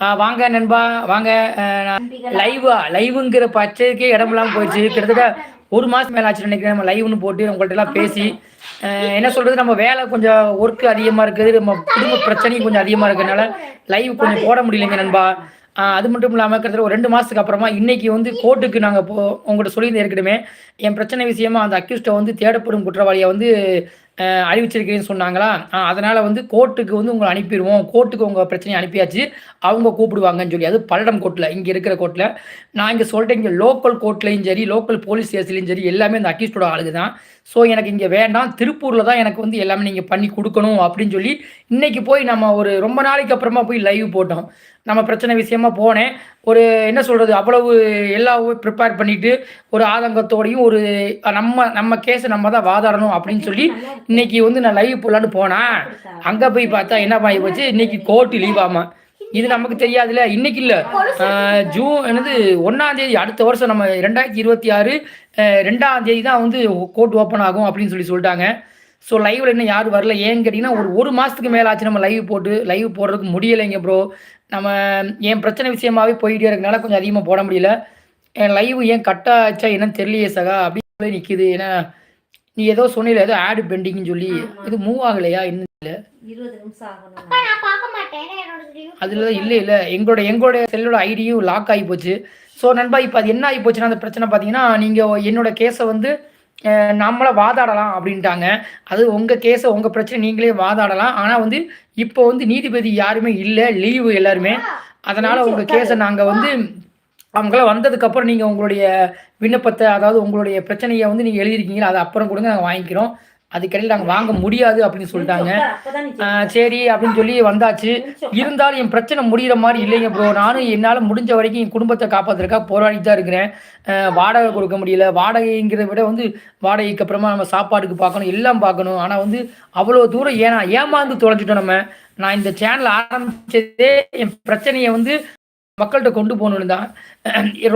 வாங்க நண்பா வாங்க லைவா லைவுங்கிற பச்சைக்கே இடம் இல்லாமல் போயிடுச்சு. கிட்டத்தட்ட ஒரு மாதம் மேலே ஆச்சு நினைக்கிறேன். நம்ம லைவ்னு போட்டு உங்கள்கிட்ட எல்லாம் பேசி என்ன சொல்கிறது நம்ம வேலை கொஞ்சம் ஒர்க்கு அதிகமாக இருக்குது. நம்ம குடும்ப பிரச்சனையும் கொஞ்சம் அதிகமாக இருக்கிறதுனால லைவ் கொஞ்சம் போட முடியலைங்க நண்பா. அது மட்டும் இல்லாமல் கிட்டத்தட்ட ஒரு ரெண்டு மாதத்துக்கு அப்புறமா இன்னைக்கு வந்து கோர்ட்டுக்கு நாங்கள் போ உங்கள்கிட்ட சொல்லியிருந்தேன் ஏற்கனவே. என் பிரச்சனை விஷயமா அந்த அக்யூஸ்ட்டை வந்து தேடப்படும் குற்றவாளியை வந்து அறிவிச்சிருக்கிறேன்னு சொன்னாங்களா? அதனால் வந்து கோர்ட்டுக்கு வந்து உங்களை அனுப்பிடுவோம். கோர்ட்டுக்கு உங்கள் பிரச்சனையை அனுப்பியாச்சு. அவங்க கூப்பிடுவாங்கன்னு சொல்லி. அது பல்லடம் கோர்ட்டில் இங்கே இருக்கிற கோர்ட்டில் நான் இங்கே சொல்லிட்டேன் இங்கே லோக்கல் கோர்ட்லையும் சரி லோக்கல் போலீஸ் ஸ்டேஷன்லையும் சரி எல்லாமே இந்த அக்யூஸ்டோட ஆளுங்க தான் ஸோ எனக்கு இங்கே வேண்டாம். திருப்பூரில் தான் எனக்கு வந்து எல்லாமே நீங்கள் பண்ணி கொடுக்கணும் அப்படின்னு சொல்லி இன்றைக்கி போய் நம்ம ஒரு ரொம்ப நாளைக்கு அப்புறமா போய் லைவ் போட்டோம். நம்ம பிரச்சனை விஷயமா போனேன். ஒரு என்ன சொல்கிறது அவ்வளவு எல்லாவும் ப்ரிப்பேர் பண்ணிட்டு ஒரு ஆதங்கத்தோடையும் ஒரு நம்ம நம்ம கேஸை நம்ம தான் வாதாடணும் அப்படின்னு சொல்லி இன்னைக்கு வந்து நான் லைவ் போடலான்னு போனேன் அங்கே போய் பார்த்தா என்ன பண்ணி போச்சு? இன்னைக்கு கோர்ட்டு லீவ் ஆமாம் இது நமக்கு தெரியாதுல்ல. இன்னைக்கு இல்லை. ஜூன் என்னது ஒன்றாம் தேதி அடுத்த வருஷம் நம்ம ரெண்டாயிரத்தி இருபத்தி ஆறு ரெண்டாம் தேதி தான் வந்து கோர்ட் ஓப்பன் ஆகும் அப்படின்னு சொல்லி சொல்லிட்டாங்க. ஸோ லைவ்ல இன்னும் யாரும் வரல. ஏன்னு கேட்டிங்கன்னா ஒரு ஒரு மாதத்துக்கு மேலே ஆச்சு. நம்ம லைவ் போட்டு லைவ் போடுறதுக்கு முடியலைங்க ப்ரோ நம்ம என் பிரச்சனை விஷயமாவே போயிட்டே இருக்கனால கொஞ்சம் அதிகமாக போட முடியல. என் லைவ் ஏன் கட் ஆச்சா என்னன்னு தெரியலையே சகா. அப்படின்னு நிற்கிது ஏன்னா நீ ஏதோ சொன்னில ஏதோ ஆடு பெண்டிங்னு சொல்லி. இது மூவ் ஆகலையா? இன்னும் இல்லை அதில் இல்லை இல்லை எங்களோட எங்களோட செல்லோட ஐடியும் லாக் ஆகி போச்சு. ஸோ நண்பா இப்போ அது என்ன ஆகி போச்சுன்னா அந்த பிரச்சனை பார்த்தீங்கன்னா நீங்கள் என்னோட கேஸை வந்து நம்மள வாதாடலாம் அப்படின்ட்டாங்க. அது உங்கள் கேஸை உங்கள் பிரச்சனை நீங்களே வாதாடலாம். ஆனால் வந்து இப்போ வந்து நீதிபதி யாருமே இல்லை. லீவு எல்லாருமே. அதனால் உங்கள் கேஸை நாங்கள் வந்து அவங்களாம் வந்ததுக்கப்புறம் நீங்கள் உங்களுடைய விண்ணப்பத்தை அதாவது உங்களுடைய பிரச்சனையை வந்து நீங்கள் எழுதிருக்கீங்களா அதை அப்புறம் கொடுங்க நாங்கள் வாங்கிக்கிறோம். அதுக்கிடையில் நாங்கள் வாங்க முடியாது அப்படின்னு சொல்லிட்டாங்க. சரி அப்படின்னு சொல்லி வந்தாச்சு. இருந்தாலும் என் பிரச்சனை முடிகிற மாதிரி இல்லைங்க ப்ரோ நானும் என்னால் முடிஞ்ச வரைக்கும் என் குடும்பத்தை காப்பாற்றுறதுக்காக போராடிட்டு தான் இருக்கிறேன். வாடகை கொடுக்க முடியல. வாடகைங்கிறத விட வந்து வாடகைக்கு அப்புறமா நம்ம சாப்பாடுக்கு பார்க்கணும் எல்லாம் பார்க்கணும். ஆனால் வந்து அவ்வளோ தூரம் ஏன்னா ஏமாந்து தொலைஞ்சிட்டோம் நம்ம. நான் இந்த சேனல் ஆரம்பிச்சதே என் பிரச்சனையை வந்து மக்கள்கிட்ட கொண்டு போகணுன்னு தான்.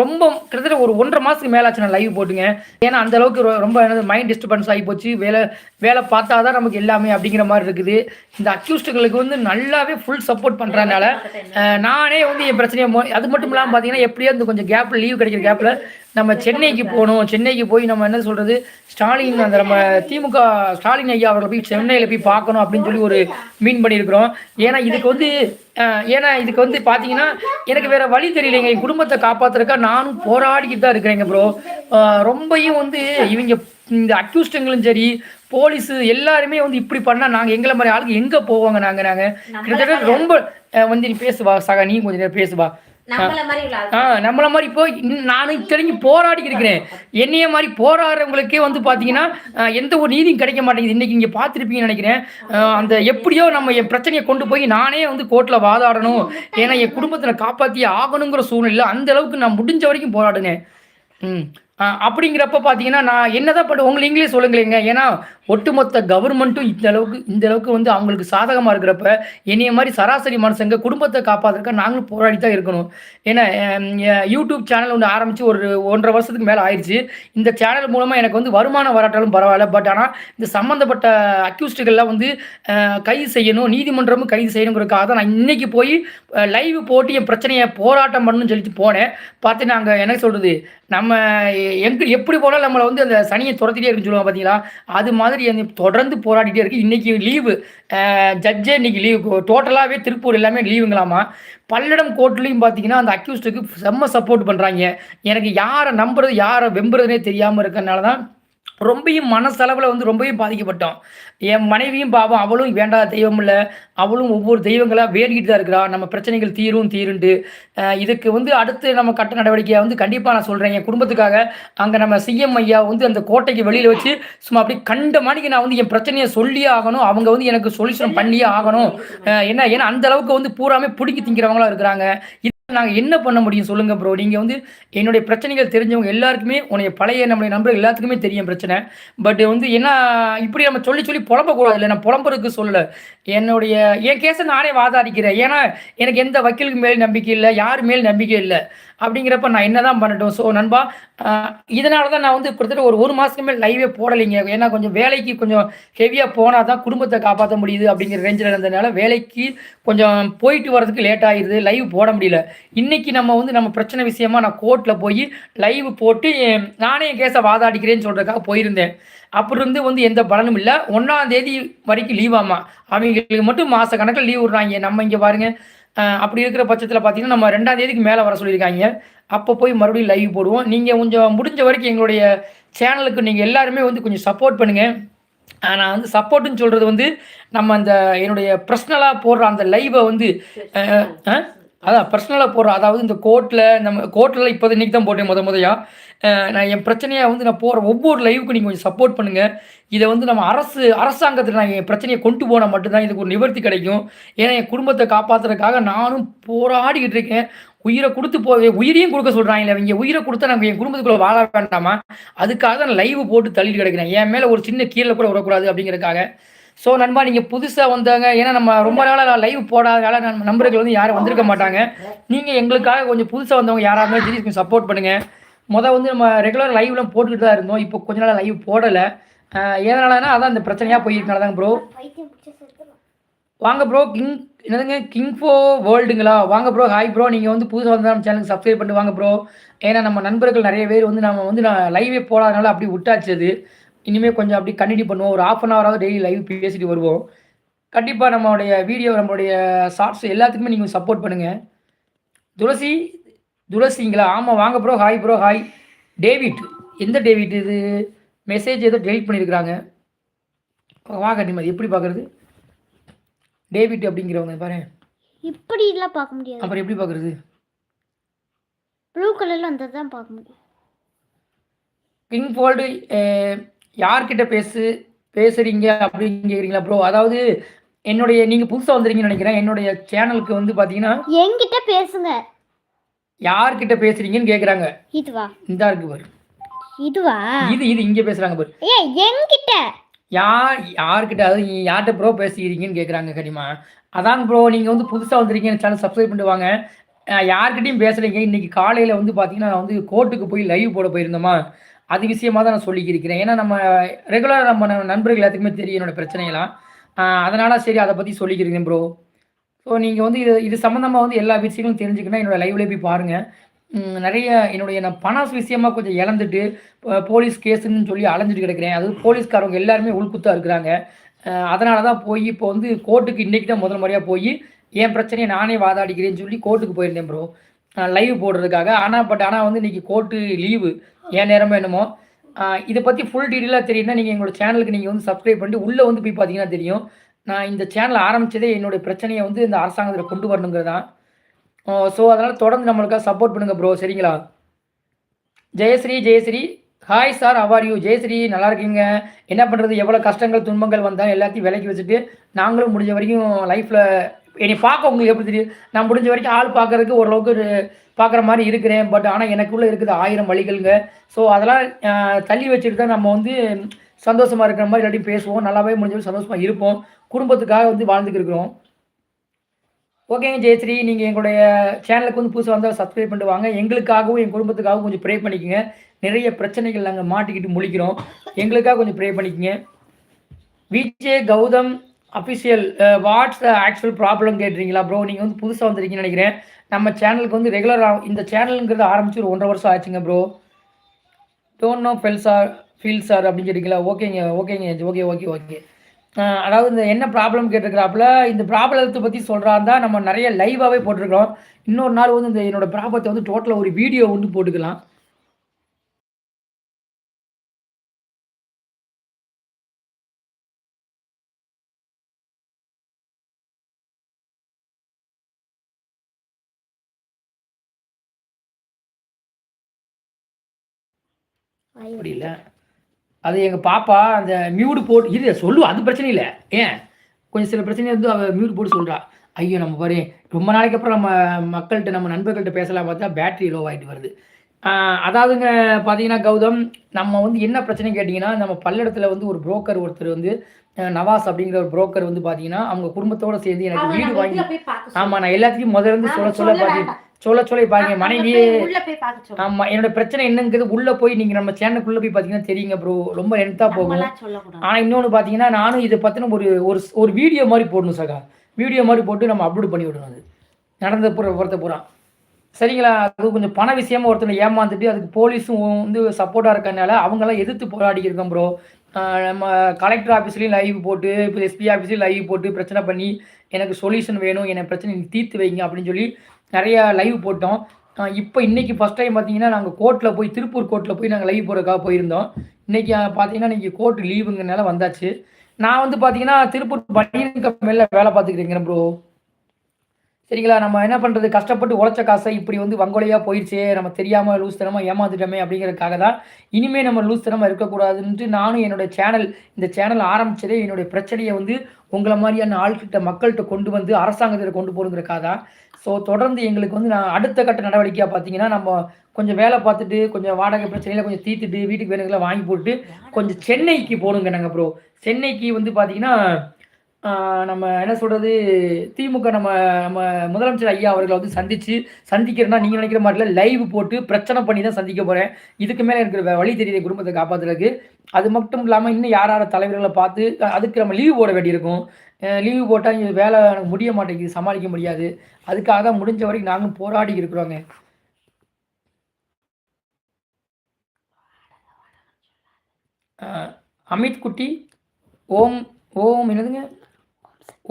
ரொம்ப கிட்டத்தட்ட ஒரு ஒன்றரை மாதத்துக்கு மேலாச்சு நான் லைவ் போட்டுங்க. ஏன்னா அந்த அளவுக்கு ரொம்ப என்னது மைண்ட் டிஸ்டர்பன்ஸ் ஆகி போச்சு. வேலை வேலை பார்த்தா தான் நமக்கு எல்லாமே அப்படிங்கிற மாதிரி இருக்குது. இந்த அக்யூஸ்டுகளுக்கு வந்து நல்லாவே ஃபுல் சப்போர்ட் பண்ணுறதுனால நானே வந்து என் பிரச்சனையை அது மட்டும் இல்லாமல் பார்த்தீங்கன்னா எப்படியோ இந்த கொஞ்சம் கேப்பில் லீவ் கிடைக்கிற கேப்பில் நம்ம சென்னைக்கு போகணும். சென்னைக்கு போய் நம்ம என்ன சொல்கிறது ஸ்டாலின் அந்த நம்ம திமுக ஸ்டாலின் ஐயா அவர்களை போய் சென்னையில் போய் பார்க்கணும் அப்படின்னு சொல்லி ஒரு மீன் பண்ணியிருக்கிறோம். ஏன்னா இதுக்கு வந்து ஏன்னா இதுக்கு வந்து பார்த்தீங்கன்னா எனக்கு வேற வழி தெரியலைங்க. என் குடும்பத்தை காப்பாத்துறதுக்கா நானும் போராடிக்கிட்டு தான் இருக்கிறேங்க ப்ரோ ரொம்பயும் வந்து இவங்க இந்த அக்யூஸ்டுங்களும் சரி போலீஸு எல்லாருமே வந்து இப்படி பண்ணால் நாங்கள் எங்களை மாதிரி ஆளுக்கு எங்கே போவாங்க நாங்கள் நாங்கள் கிட்டத்தட்ட ரொம்ப வந்து நீ பேசுவா சகா நீ கொஞ்சம் நேரம் பேசுவா. நம்மள மாதிரி இப்போ நானும் தெரிஞ்சு போராடி இருக்கிறேன். என்னைய மாதிரி போராடுறவங்களுக்கே வந்து பார்த்தீங்கன்னா எந்த ஒரு நீதியும் கிடைக்க மாட்டேங்குது. இன்னைக்கு இங்கே பார்த்துருப்பீங்கன்னு நினைக்கிறேன். அந்த எப்படியோ நம்ம என் பிரச்சனையை கொண்டு போய் நானே வந்து கோர்ட்டில் வாதாடணும். ஏன்னா என் குடும்பத்தில் காப்பாற்றி ஆகணுங்கிற சூழ்நிலை அந்த அளவுக்கு நான் முடிஞ்ச வரைக்கும் போராடினேன். ம். அப்படிங்கிறப்ப பார்த்தீங்கன்னா நான் என்னதான் பண்ணுவேன் உங்களுக்கு நீங்களே சொல்லுங்களேங்க. ஏன்னா ஒட்டுமொத்த கவர்மெண்ட்டும் இந்த அளவுக்கு இந்த அளவுக்கு வந்து அவங்களுக்கு சாதகமாக இருக்கிறப்ப என்னைய மாதிரி சராசரி மனுஷங்க குடும்பத்தை காப்பாற்றுக்க நாங்களும் போராடி தான் இருக்கணும். ஏன்னா யூடியூப் சேனல் ஒன்று ஆரம்பித்து ஒரு ஒன்றரை வருஷத்துக்கு மேலே ஆயிடுச்சு இந்த சேனல் மூலமாக எனக்கு வந்து வருமானம் வராட்டாலும் பரவாயில்ல. பட் ஆனால் இந்த சம்மந்தப்பட்ட அக்யூஸ்டுகள்லாம் வந்து கைது செய்யணும் நீதிமன்றமும் கைது செய்யணுங்கிறதுக்காக தான் நான் இன்னைக்கு போய் லைவ் போட்டு என் பிரச்சனையை போராட்டம் பண்ணணும்னு சொல்லிட்டு போனேன். பார்த்து நாங்கள் என்ன சொல்கிறது நம்ம எங்க எப்படி போனால் நம்மளை வந்து அந்த சனியை துரத்திட்டே இருக்குன்னு சொல்லுவாங்க பார்த்தீங்களா அது மாதிரி என்னை தொடர்ந்து போராடிட்டே இருக்கு. இன்றைக்கி லீவு. ஜட்ஜே இன்னைக்கு லீவு. டோட்டலாகவே திருப்பூர் எல்லாமே லீவுங்களாமா? பல்லடம் கோர்ட்லேயும் பார்த்தீங்கன்னா அந்த அக்யூஸ்டுக்கு செம்ம சப்போர்ட் பண்ணுறாங்க எனக்கு யாரை நம்புறது யாரை வெம்புறதுனே தெரியாமல் இருக்கறனால தான் ரொம்பையும் மனசளவில் வந்து ரொம்பவும் பாதிக்கப்பட்டோம் என் மனைவியும் பாவம் அவளும் வேண்டாத தெய்வம் இல்லை. அவளும் ஒவ்வொரு தெய்வங்களாக வேண்டிக்கிட்டு தான் இருக்கிறா நம்ம பிரச்சனைகள் தீரும் தீருண்டு. இதுக்கு வந்து அடுத்து நம்ம கட்ட நடவடிக்கையை வந்து கண்டிப்பாக நான் சொல்கிறேன் என் குடும்பத்துக்காக அங்கே நம்ம சிஎம் ஐயா வந்து அந்த கோட்டைக்கு வெளியில் வச்சு சும்மா அப்படி கண்ட மணிக்கு நான் வந்து என் பிரச்சனையை சொல்லியே ஆகணும். அவங்க வந்து எனக்கு சொல்யூஷன் பண்ணியே ஆகணும். என்ன ஏன்னா அந்த அளவுக்கு வந்து பூராமே பிடிக்கி திங்கிறவங்களா இருக்கிறாங்க. நாங்கள் என்ன பண்ண முடியும் சொல்லுங்க ப்ரோ நீங்கள் வந்து என்னுடைய பிரச்சனைகள் தெரிஞ்சவங்க எல்லாருக்குமே உன்னைய பழைய நம்முடைய நண்பர்கள் எல்லாத்துக்குமே தெரியும் பிரச்சனை. பட் வந்து என்ன இப்படி நம்ம சொல்லி சொல்லி புலம்பக்கூடாது இல்லை நான் புலம்புறதுக்கு சொல்லலை. என்னுடைய என் கேஸை நானே வாதாடிக்கிறேன். ஏன்னா எனக்கு எந்த வக்கீலுக்கு மேல் நம்பிக்கை இல்லை யார் மேல் நம்பிக்கை இல்லை. அப்படிங்கிறப்ப நான் என்ன தான் பண்ணட்டும். ஸோ நண்பா இதனால தான் நான் வந்து கிட்டத்தட்ட ஒரு ஒரு மாதத்துக்கு மேல் லைவே போடலைங்க. ஏன்னா கொஞ்சம் வேலைக்கு கொஞ்சம் ஹெவியாக போனால் தான் குடும்பத்தை காப்பாற்ற முடியுது அப்படிங்கிற ரேஞ்சில் இருந்ததுனால வேலைக்கு கொஞ்சம் போயிட்டு வரதுக்கு லேட் ஆகிடுது லைவ் போட முடியல. இன்றைக்கி நம்ம வந்து நம்ம பிரச்சனை விஷயமா நான் கோர்ட்டில் போய் லைவ் போட்டு நானே என் கேஸை வாதாடிக்கிறேன்னு சொல்கிறதுக்காக போயிருந்தேன். அப்படி இருந்து வந்து எந்த பலனும் இல்லை. ஒன்றாம் தேதி வரைக்கும் லீவ் ஆமா. அவங்களுக்கு மட்டும் மாத கணக்கில் லீவ் விட்றாங்க. நம்ம இங்கே பாருங்கள் அப்படி இருக்கிற பட்சத்தில் பார்த்தீங்கன்னா நம்ம ரெண்டாம் தேதிக்கு மேலே வர சொல்லியிருக்காங்க. அப்போ போய் மறுபடியும் லைவ் போடுவோம். நீங்கள் கொஞ்சம் முடிஞ்ச வரைக்கும் எங்களுடைய சேனலுக்கு நீங்கள் எல்லாருமே வந்து கொஞ்சம் சப்போர்ட் பண்ணுங்கள் நான் வந்து சப்போர்ட்டுன்னு சொல்கிறது வந்து நம்ம அந்த என்னுடைய பர்சனலாக போடுற அந்த லைவை வந்து அதான் பர்சனலாக போடுற அதாவது இந்த கோர்ட்டில் நம்ம கோர்ட்டில் இப்போ இன்றைக்கி தான் போட்டேன் முத முதையா. நான் என் பிரச்சனையை வந்து நான் போகிற ஒவ்வொரு லைவுக்கும் நீங்கள் கொஞ்சம் சப்போர்ட் பண்ணுங்கள் இதை வந்து நம்ம அரசு அரசாங்கத்தில் நான் என் பிரச்சனையை கொண்டு போனால் மட்டும்தான் இதுக்கு ஒரு நிவர்த்தி கிடைக்கும். ஏன்னா என் குடும்பத்தை காப்பாற்றுறதுக்காக நானும் போராடிக்கிட்டு இருக்கேன். உயிரை கொடுத்து போ உயிரையும் கொடுக்க சொல்கிறாங்களே அவங்க உயிரை கொடுத்தா நாங்கள் என் குடும்பத்துக்குள்ளே வாழ வேண்டாமா? அதுக்காக நான் லைவ் போட்டு தள்ளிட்டு கிடைக்கிறேன். என் மேலே ஒரு சின்ன கீழே கூட விடக்கூடாது அப்படிங்கிறதுக்காக. ஸோ நண்பா நீங்கள் புதுசாக வந்தாங்க ஏன்னா நம்ம ரொம்ப நாளாக லைவ் போடாதனால நம்ம நம்பர்கள் வந்து யாரும் வந்திருக்க மாட்டாங்க. நீங்கள் எங்களுக்காக கொஞ்சம் புதுசாக வந்தவங்க யாராக இருந்தாலும் திடீர்னு கொஞ்சம் சப்போர்ட் பண்ணுங்கள் மொதல் வந்து நம்ம ரெகுலர் லைவ்லாம் போட்டுக்கிட்டு தான் இருந்தோம். இப்போ கொஞ்ச நாள் லைவ் போடலை. எதனாலனா அதான் அந்த பிரச்சனையாக போயிருக்கனால தாங்க ப்ரோ வாங்க ப்ரோ கிங் என்னதுங்க? கிங் ஃபோ வேர்ல்டுங்களா வாங்க ப்ரோ ஹாய் ப்ரோ நீங்கள் வந்து புதுசாக வந்து நம்ம சேனலுக்கு சப்ஸ்கிரைப் பண்ணிட்டு வாங்க ப்ரோ ஏன்னா நம்ம நண்பர்கள் நிறைய பேர் வந்து நம்ம வந்து நான் லைவே போடாதனால அப்படி விட்டாச்சு அது. இனிமேல் கொஞ்சம் அப்படி கண்டினியூ பண்ணுவோம். ஒரு ஆஃப் அன் ஹவராவது டெய்லி லைவ் பேசிட்டு வருவோம். கண்டிப்பாக நம்மளுடைய வீடியோ நம்மளுடைய ஷார்ட்ஸ் எல்லாத்துக்குமே நீங்கள் சப்போர்ட் பண்ணுங்கள் துளசி துளசிங்களா? ஆமாம் வாங்க bro hi bro hi David எந்த டேவிட் இது? மெசேஜ் ஏதோ டெலிட் பண்ணியிருக்கிறாங்க வாங்க நிம்மதி. எப்படி பார்க்குறது? டேவிட் அப்படிங்கிறவங்க பாரு. இப்படி எல்லாம் பார்க்க முடியாது. அப்புறம் எப்படி பார்க்குறது? ப்ளூ கலர்ல வந்தது தான் பார்க்க முடியும். பிங்க் ஃபோல்டு யார்கிட்ட பேசு பேசுறீங்க அப்படின்னு கேட்குறீங்களா ப்ரோ அதாவது என்னுடைய நீங்கள் புதுசாக வந்துறீங்கன்னு நினைக்கிறேன். என்னுடைய சேனலுக்கு வந்து பார்த்தீங்கன்னா என்கிட்ட பேசுங்க. யார்கிட்ட பேசுறீங்கன்னு கேட்குறாங்க இதுவா? இந்த இருக்கு பாரு. இதுவா? இது இது இங்கே பேசுகிறாங்க பாரு. ஏ என்கிட்ட? யார் யார்கிட்ட அதாவது யார்கிட்ட ப்ரோ பேசுகிறீங்கன்னு கேட்குறாங்க கனிமா. அதாங்க ப்ரோ நீங்கள் வந்து புதுசாக வந்திருக்கீங்க சேனல் சப்ஸ்கிரைப் பண்ணிட்டு வாங்க. அஹ் யார்கிட்டயும் பேசுகிறீங்க இன்னைக்கு காலையில் வந்து பார்த்தீங்கன்னா நான் வந்து கோர்ட்டுக்கு போய் லைவ் போட போயிருந்தோமா அது விஷயமாக தான் நான் சொல்லிக்கிருக்கிறேன். ஏன்னா நம்ம ரெகுலராக நம்ம நண்பர்கள் எல்லாத்துக்குமே தெரியும் என்னோட பிரச்சனையெல்லாம். அதனால் அதனால சரி அதை பற்றி சொல்லிக்கிறேன் ப்ரோ ஸோ நீங்கள் வந்து இது இது சம்மந்தமாக வந்து எல்லா விஷயங்களும் தெரிஞ்சுக்கணும் என்னோடய லைவ்லேயே போய் பாருங்கள் நிறைய என்னுடைய நான் பண விஷயமாக கொஞ்சம் இழந்துட்டு போலீஸ் கேஸுன்னு சொல்லி அலைஞ்சிட்டு கிடக்கிறேன். அது போலீஸ்காரவங்க எல்லாருமே உள்குத்தாக இருக்கிறாங்க. அதனால தான் போய் இப்போ வந்து கோர்ட்டுக்கு இன்றைக்கி தான் முதல் முறையாக போய் என் பிரச்சனையை நானே வாதாடிக்கிறேன்னு சொல்லி கோர்ட்டுக்கு போயிருந்தேன் ப்ரோ லைவ் போடுறதுக்காக. ஆனால் பட் ஆனால் வந்து இன்றைக்கி கோர்ட்டு லீவு என் நேரமோ என்னமோ. இதை பற்றி ஃபுல் டீட்டெயிலாக தெரியும்னா நீங்கள் எங்களோட சேனலுக்கு நீங்கள் வந்து சப்ஸ்கிரைப் பண்ணிட்டு உள்ளே வந்து போய் பார்த்தீங்கன்னா தெரியும். நான் இந்த சேனல் ஆரம்பித்ததே என்னுடைய பிரச்சனையை வந்து இந்த அரசாங்கத்தில் கொண்டு வரணுங்கிறது தான் ஸோ அதனால் தொடர்ந்து நம்மளுக்காக சப்போர்ட் பண்ணுங்கள் ப்ரோ சரிங்களா? Jayashree Jayashree. Hi sir how are you Jayashree நல்லா இருக்கீங்க? என்ன பண்ணுறது எவ்வளோ கஷ்டங்கள் துன்பங்கள் வந்தால் எல்லாத்தையும் விலைக்கு வச்சுட்டு நாங்களும் முடிஞ்ச வரைக்கும் லைஃப்பில் என்னை பார்க்க உங்களுக்கு எப்படி தெரியும்? நான் முடிஞ்ச வரைக்கும் ஆள் பார்க்கறதுக்கு ஓரளவுக்கு பார்க்குற மாதிரி இருக்கிறேன். பட் ஆனால் எனக்குள்ளே இருக்குது ஆயிரம் வழிகளுங்க. ஸோ அதெல்லாம் தள்ளி வச்சுட்டு தான் நம்ம வந்து சந்தோஷமாக இருக்கிற மாதிரி எல்லாத்தையும் பேசுவோம். நல்லாவே முடிஞ்ச சந்தோஷமாக இருப்போம். குடும்பத்துக்காக வந்து வாழ்ந்துக்கு இருக்கிறோம். ஓகேங்க ஜெயஸ்ரீ நீங்கள் எங்களுடைய சேனலுக்கு வந்து புதுசாக வந்தால் சப்ஸ்கிரைப் பண்ணிட்டு வாங்க. எங்களுக்காகவும் என் குடும்பத்துக்காகவும் கொஞ்சம் ப்ரே பண்ணிக்கோங்க. நிறைய பிரச்சனைகள் நாங்கள் மாட்டிக்கிட்டு முழிக்கிறோம். எங்களுக்காக கொஞ்சம் ப்ரே பண்ணிக்கோங்க. VJ Gautham official what's actual problem கேட்டுறீங்களா bro நீங்கள் வந்து புதுசாக வந்திருக்கீங்கன்னு நினைக்கிறேன். நம்ம சேனலுக்கு வந்து ரெகுலராக இந்த சேனலுங்கிறது ஆரம்பிச்சு ஒரு ஒன்றரை வருஷம் ஆச்சுங்க bro don't know fell sir feel sir அப்படின்னு சொல்லிங்களா ஓகேங்க ஓகேங்க ஓகே ஓகே ஓகே அதாவது இந்த என்ன ப்ராப்ளம் கேட்டிருக்கிறாப்புல இந்த ப்ராப்ளத்தை பற்றி சொல்கிறாந்தா நம்ம நிறைய லைவாகவே போட்டிருக்கிறோம். இன்னொரு நாள் வந்து இந்த என்னோடய ப்ராப்ளத்தை வந்து டோட்டலாக ஒரு வீடியோ வந்து போட்டுக்கலாம். அப்படி இல்லை. அது எங்கள் பாப்பா அந்த மியூடு போட்டு இது சொல்லு அது பிரச்சனை இல்லை. ஏன்? கொஞ்சம் சில பிரச்சனை வந்து அவள் மியூட் போட்டு சொல்கிறா ஐயோ நம்ம பாரு ரொம்ப நாளைக்கு அப்புறம் நம்ம மக்கள்கிட்ட நம்ம நண்பர்கள்ட்ட பேசலாம் பார்த்தா பேட்டரி லோ ஆகிட்டு வருது. அதாவதுங்க பார்த்தீங்கன்னா கௌதம் நம்ம வந்து என்ன பிரச்சனை கேட்டிங்கன்னா நம்ம பல்லடத்தில் வந்து ஒரு புரோக்கர் ஒருத்தர் வந்து நவாஸ் அப்படிங்கிற ஒரு புரோக்கர் வந்து பார்த்தீங்கன்னா அவங்க குடும்பத்தோட சேர்ந்து எனக்கு வீடு வாங்கி. ஆமாம் நான் எல்லாத்தையும் முதல்ல இருந்து சொல்ல சொல்ல வேண்டாம். சொல்ல சொல்ல பாருங்க சொல்லு. ஆமா என்னோட பிரச்சனை என்னங்கிறது உள்ள போய் நீங்க நம்ம சேனலுக்குள்ள போய் பாத்தீங்கன்னா தெரியுங்க ப்ரோ ரொம்ப லென்த்தா போகும். ஆனா இன்னொன்னு பாத்தீங்கன்னா நானும் இதை பத்தின ஒரு ஒரு ஒரு வீடியோ மாதிரி போடணும் சகா. வீடியோ மாதிரி போட்டு நம்ம அப்லோட் பண்ணி விடணும் அது. நடந்த புற பொறுத்த பூரா. சரிங்களா? அது கொஞ்சம் பண விஷயமா ஒருத்தனை ஏமாந்துட்டு அதுக்கு போலீஸும் வந்து சப்போர்ட்டாக இருக்கறனால அவங்கெல்லாம் எதிர்த்து போராடி இருக்கோம் ப்ரோ நம்ம கலெக்டர் ஆஃபீஸ்லேயும் லைவ் போட்டு இப்போ எஸ்பி ஆஃபீஸ்லேயும் லைவ் போட்டு பிரச்சனை பண்ணி எனக்கு சொல்யூஷன் வேணும் எனக்கு பிரச்சனை தீர்த்து வைங்க அப்படின்னு சொல்லி நிறையா லைவ் போட்டோம். இப்போ இன்னைக்கு ஃபஸ்ட் டைம் பார்த்தீங்கன்னா நாங்கள் கோர்ட்டில் போய் திருப்பூர் கோர்ட்டில் போய் நாங்கள் லைவ் போகிறக்காக போயிருந்தோம். இன்னைக்கு பார்த்தீங்கன்னா இன்றைக்கி கோர்ட்டு லீவுங்கனால வந்தாச்சு. நான் வந்து பார்த்தீங்கன்னா திருப்பூர் பனியன் கம்பெனியில் வேலை பார்த்துக்கிறேங்க ப்ரோ சரிங்களா? நம்ம என்ன பண்ணுறது கஷ்டப்பட்டு உழைச்ச காசை இப்படி வந்து வங்கொலையாக போயிடுச்சே நம்ம தெரியாமல் லூஸ் தனமாக ஏமாந்துட்டோமே அப்படிங்கிறதுக்காக தான் இனிமேல் நம்ம லூஸ் தனமாக இருக்கக்கூடாதுன்ட்டு நானும் என்னுடைய சேனல் இந்த சேனல் ஆரம்பித்ததே என்னுடைய பிரச்சனையை வந்து உங்களை மாதிரியான ஆள்கிட்ட மக்கள்கிட்ட கொண்டு வந்து அரசாங்கத்தில் கொண்டு போகிறதுக்காக தான். ஸோ தொடர்ந்து எங்களுக்கு வந்து நான் அடுத்த கட்ட நடவடிக்கையாக பார்த்தீங்கன்னா நம்ம கொஞ்சம் வேலை பார்த்துட்டு கொஞ்சம் வாடகை பிரச்சனையில் கொஞ்சம் தீர்த்துட்டு வீட்டுக்கு வேணுங்களை வாங்கி போட்டு கொஞ்சம் சென்னைக்கு போகணுங்க நாங்கள் ப்ரோ சென்னைக்கு வந்து பார்த்தீங்கன்னா நம்ம என்ன சொல்கிறது திமுக நம்ம நம்ம முதலமைச்சர் ஐயா அவர்களை வந்து சந்தித்து சந்திக்கிறேன்னா நீங்கள் நினைக்கிற மாதிரில லைவ் போட்டு பிரச்சனை பண்ணி தான் சந்திக்க போகிறேன் இதுக்கு மேலே இருக்கிற வழி தெரியுது குடும்பத்தை காப்பாற்றுறதுக்கு அது மட்டும் இல்லாமல் இன்னும் யார் யார் தலைவர்களை பார்த்து அதுக்கு நம்ம லீவு போட வேண்டியிருக்கும். லீவு போட்டால் இங்கே வேலை எனக்கு முடிய மாட்டேங்குது சமாளிக்க முடியாது. அதுக்காக தான் முடிஞ்ச வரைக்கும் நாங்களும் போராடி இருக்கிறோங்க. அமித் குட்டி ஓம் ஓம் என்னதுங்க?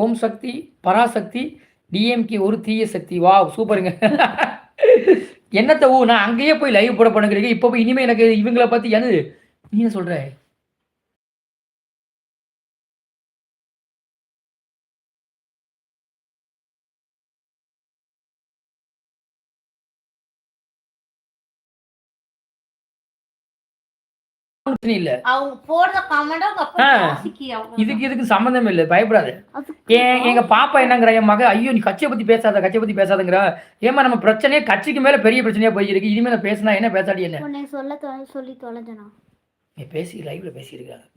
ஓம் சக்தி பராசக்தி டிஎம்கே ஒரு தீய சக்தி. வா சூப்பருங்க. என்னத்த ஓ நான் அங்கேயே போய் லைவ் போட பண்ணுறீங்க இப்போ போய் இனிமேல் எனக்கு இவங்களை பற்றி என்னது நீ என்ன இல்லை. அவங்க போடுற. இதுக்கு இதுக்கு சம்மந்தம் இல்லை. பயப்படாத. ஏன் எங்க பாப்பா என்னங்கிற என் மக ஐயோ நீ கட்சியை பத்தி பேசாத கட்சியை பத்தி பேசாதங்கிற. ஏமா நம்ம பிரச்சனையே கட்சிக்கு மேல பெரிய பிரச்சனையா போயிருக்கு இனிமே நான் பேசினா என்ன பேசாடி என்ன? சொல்ல தொ- சொல்லி தொலைஞ்சனா? நீ பேசி லைவ்ல பேசியிருக்காங்க